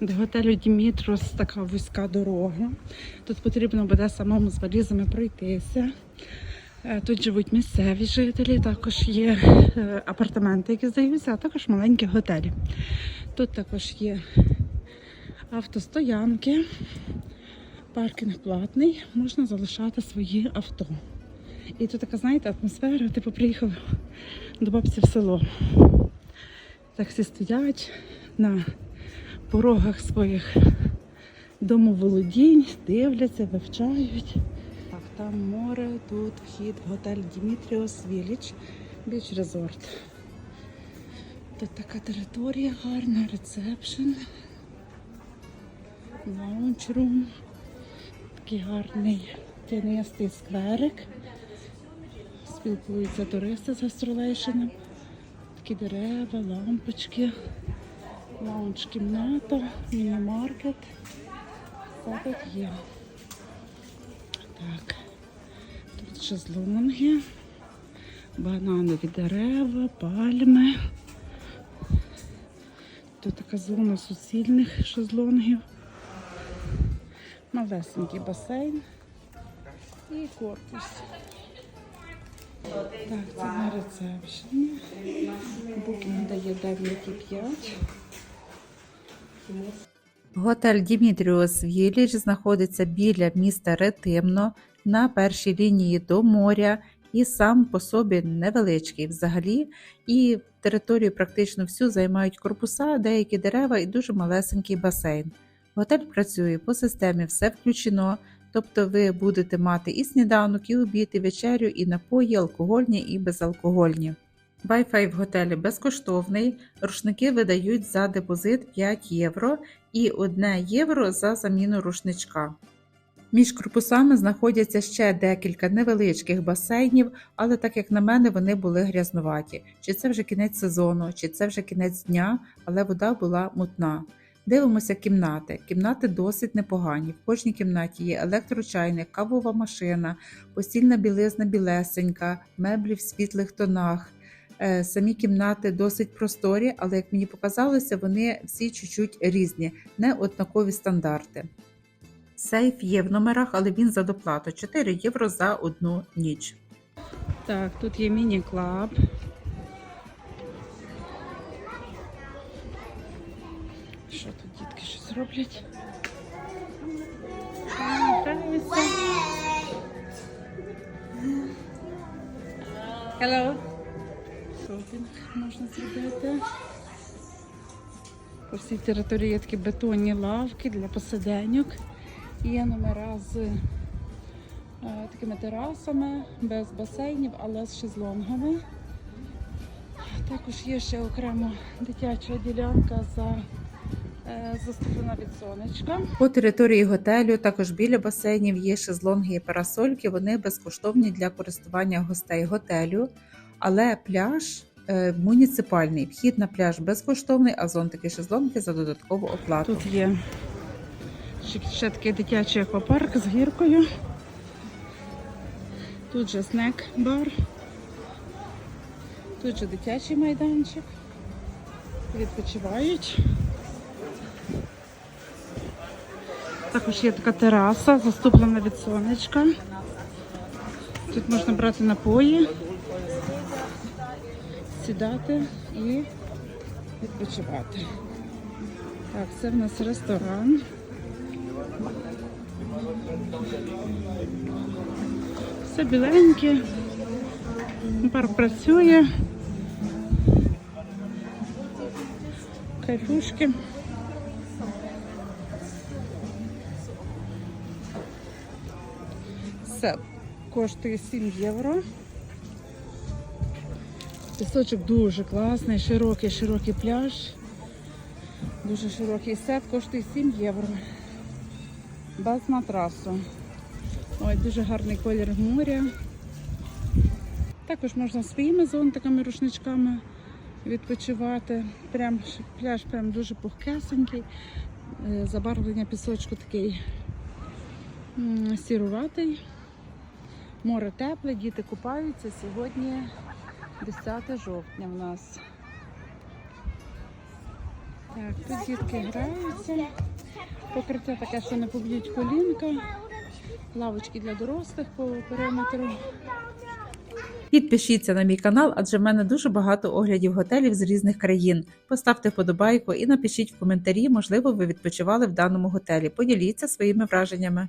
До готелю Дімітрос така вузька дорога. Тут потрібно буде самому з валізами пройтися. Е, Тут живуть місцеві жителі, також є е, апартаменти, які здаються, а також маленькі готелі. Тут також є автостоянки, паркінг платний, можна залишати свої авто. І тут така, знаєте, атмосфера, типу приїхав до бабці в село. Так всі стоять на порогах своїх домоволодінь, дивляться, вивчають. Так, там море, тут вхід в готель Дімітріос Віліч, біч резорт. Тут така територія гарна, ресепшн, лаунч-рум, такий гарний тінистий скверик. Спілкуються туристи з гастролейшеном. Такі дерева, лампочки, лаунж-кімната, міні-маркет. Все тут є. Так. Тут шезлонги, бананові дерева, пальми. Тут така зона суцільних шезлонгів. Малесенький басейн і корпус. Так, це на рецепшені. Букінг дає 9,5. Готель Дімітріус Віліч знаходиться біля міста Ретимно на першій лінії до моря і сам по собі невеличкий взагалі. І територію практично всю займають корпуса, деякі дерева і дуже малесенький басейн. Готель працює по системі все включено, тобто ви будете мати і сніданок, і обід, і вечерю, і напої, алкогольні і безалкогольні. Wi-Fi в готелі безкоштовний, рушники видають за депозит 5 євро і 1 євро за заміну рушничка. Між корпусами знаходяться ще декілька невеличких басейнів, але так як на мене, вони були грязнуваті. Чи це вже кінець сезону, чи це вже кінець дня, але вода була мутна. Дивимося кімнати. Кімнати досить непогані. В кожній кімнаті є електрочайник, кавова машина, постільна білизна білесенька, меблі в світлих тонах. Е, Самі кімнати досить просторі, але як мені показалося, вони всі чуть-чуть різні, не однакові стандарти. Сейф є в номерах, але він за доплату 4 євро за одну ніч. Так, тут є міні-клаб. Що тут дітки щось роблять? Hello. Шопінг можна зробити. По всій території є такі бетонні лавки для посиденьок. Є номера з е, такими терасами, без басейнів, але з шезлонгами. Також є ще окремо дитяча ділянка за е, заступлена від сонечка. По території готелю, також біля басейнів, є шезлонги і парасольки. Вони безкоштовні для користування гостей готелю, але пляж. е, Муніципальний вхід на пляж безкоштовний, а зонтики шезлонги за додаткову оплату. Тут є ще такий дитячий аквапарк з гіркою. Тут же снек-бар. Тут же дитячий майданчик. Відпочивають. Також є така тераса, заступлена від сонечка. Тут можна брати напої, сідати і відпочивати. Так, це в нас ресторан. Все біленьке. Бар працює. Кайфушки. Все коштує 7 євро. Пісочок дуже класний, широкий, широкий пляж. Дуже широкий сет, коштує 7 євро. Без матрасу. Ой, дуже гарний колір моря. Також можна своїми зонтиками, рушничками відпочивати. Прям пляж прям дуже пухкесенький. Е, Забарвлення пісочку такий сіруватий. Море тепле, діти купаються. Сьогодні 10 жовтня в нас. Так, тут дітки граються. Покриття таке, що не поб'ють колінка. Лавочки для дорослих по периметру. Підпишіться на мій канал, адже в мене дуже багато оглядів готелів з різних країн. Поставте вподобайку і напишіть в коментарі, можливо, ви відпочивали в даному готелі. Поділіться своїми враженнями.